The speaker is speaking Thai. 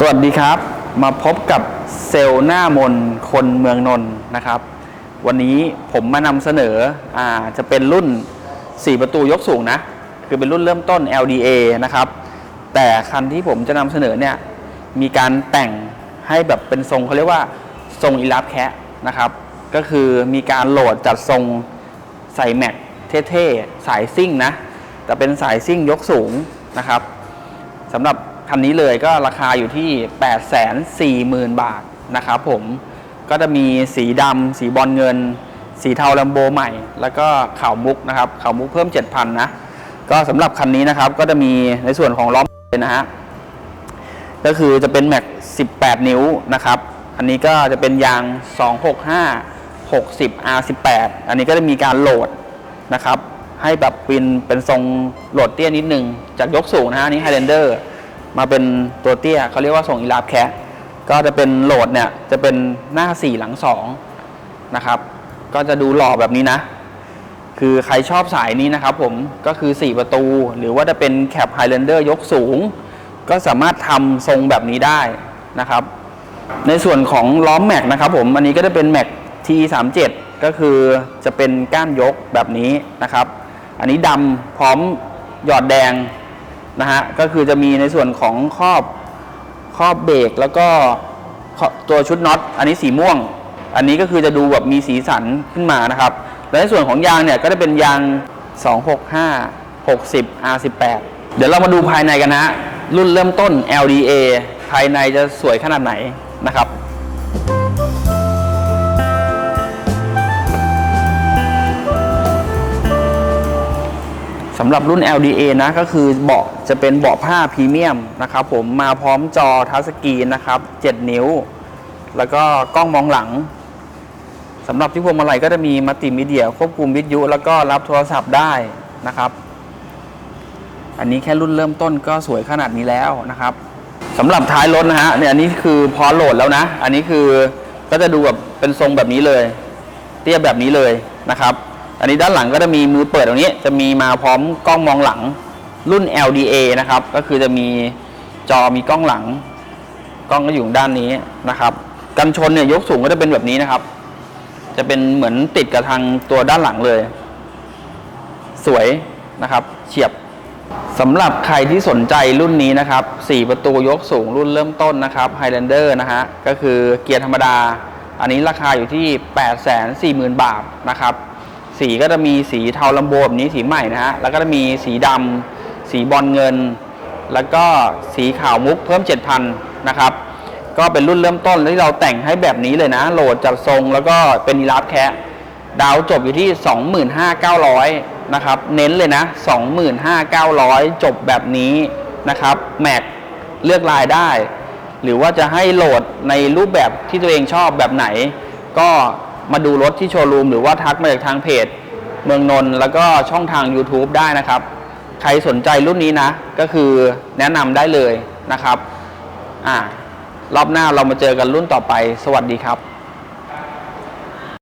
สวัสดีครับ มาพบกับเซลล์หน้ามนคนเมืองนนท์นะครับ วันนี้ผมมานำเสนออ่าจะเป็นรุ่น 4 ประตูยกสูงนะ คือเป็นรุ่นเริ่มต้น LDA นะครับ แต่คันที่ผมจะนำเสนอเนี่ย มีการแต่งให้แบบเป็นทรงเขาเรียกว่าทรงอีลาฟแคะนะครับ ก็คือมีการโหลดจัดทรงใส่แม็กเท่ๆ สายซิ่งนะ แต่เป็นสายซิ่งยกสูงนะครับสำหรับ คันนี้เลยก็ราคาอยู่ที่ 840,000 บาทนะครับผมก็จะมีสีดำสีบอลเงิน สีเทาลัมโบใหม่ แล้วก็ขาวมุกนะครับขาวมุกเพิ่ม 7,000นะก็สำหรับคันนี้นะครับก็จะมีในส่วนของล้อมเลยนะฮะก็คือจะเป็นแม็ก18 นิ้วนะครับอันนี้ก็จะเป็นยาง 265 60 R18 อันนี้ก็จะมีการโหลดนะครับให้แบบเป็นเป็นทรงโหลดเตี้ยนิดนึงจากยกสูงนะฮะนี้ไฮแลนเดอร์ มาเป็นตัวเตี้ยเขาเรียกว่าทรงอีลาบแคะก็จะเป็นโหลดเนี่ยจะเป็นหน้า 4 หลัง 2 นะครับ ก็จะดูหล่อแบบนี้นะ คือใครชอบสายนี้นะครับผมก็คือ 4 ประตู หรือว่าจะเป็นแคปไฮแลนเดอร์ยกสูง ก็สามารถทำทรงแบบนี้ได้นะครับ ในส่วนของล้อมแม็กนะครับผมอันนี้ก็จะเป็นแม็ก T37 ก็คือจะเป็นก้านยกแบบนี้นะครับ อันนี้ดำพร้อมหยอดแดง นะฮะก็คือจะมีในส่วนของครอบครอบเบรกแล้วก็ตัวชุดน็อตอันนี้สีม่วง อันนี้ก็คือจะดูแบบมีสีสันขึ้นมานะครับ และในส่วนของยางเนี่ยก็จะเป็นยาง 265 60 R18 เดี๋ยวเรามาดูภายในกันนะฮะรุ่นเริ่มต้น LDA ภายในจะสวยขนาดไหนนะครับำหรับรุ่น LDA นะก็คือเบาะจะเป็นเบาะผ้าพรีเมียมนะครับผมมาพร้อมจอทัชสกรีนนะครับ 7 นิ้ว แล้วก็กล้องมองหลังสำหรับที่พวงมาลัยก็จะมีมัลติมีเดีย ควบคุมวิทยุ แล้วก็รับโทรศัพท์ได้นะครับ อันนี้แค่รุ่นเริ่มต้นก็สวยขนาดนี้แล้วนะครับสำหรับท้ายรถนะฮะเนี่ยอันนี้คือพอโหลดแล้วนะ อันนี้คือก็จะดูแบบเป็นทรงแบบนี้เลย เตี้ยแบบนี้เลยนะครับ อันนี้ด้านหลังก็จะมีมือเปิดตรงนี้ จะมีมาพร้อมกล้องมองหลังรุ่น LDA นะครับ ก็คือจะมีจอมีกล้องหลัง กล้องก็อยู่ด้านนี้นะครับ กันชนเนี่ยยกสูงก็จะเป็นแบบนี้นะครับ จะเป็นเหมือนติดกับทางตัวด้านหลังเลย สวยนะครับ เฉียบสำหรับใครที่สนใจรุ่นนี้นะครับ 4 ประตูยกสูงรุ่นเริ่มต้นนะครับ Highlander นะฮะ ก็คือเกียร์ธรรมดา อันนี้ราคาอยู่ที่ 840,000 บาทนะครับ สีก็จะมีสีเทาลัมโบแบบนี้สีใหม่นะฮะ แล้วก็จะมีสีดำสีบอลเงิน แล้วก็สีขาวมุกเพิ่ม 7,000 นะครับ ก็เป็นรุ่นเริ่มต้นที่เราแต่งให้แบบนี้เลยนะ โหลดจัดทรงแล้วก็เป็นอีลาฟแคะดาวจบอยู่ที่ 25,900 นะครับ เน้นเลยนะ 25,900 จบแบบนี้นะครับ แม็กเลือกลายได้ หรือว่าจะให้โหลดในรูปแบบที่ตัวเองชอบแบบไหน ก็ มาดูรถที่โชว์รูมหรือว่าทักมาจากทางเพจ เมืองนนท์แล้วก็ช่องทาง YouTube ได้นะครับ ใครสนใจรุ่นนี้นะ ก็คือแนะนำได้เลยนะครับอ่ารอบหน้าเรามาเจอกันรุ่นต่อไป สวัสดีครับ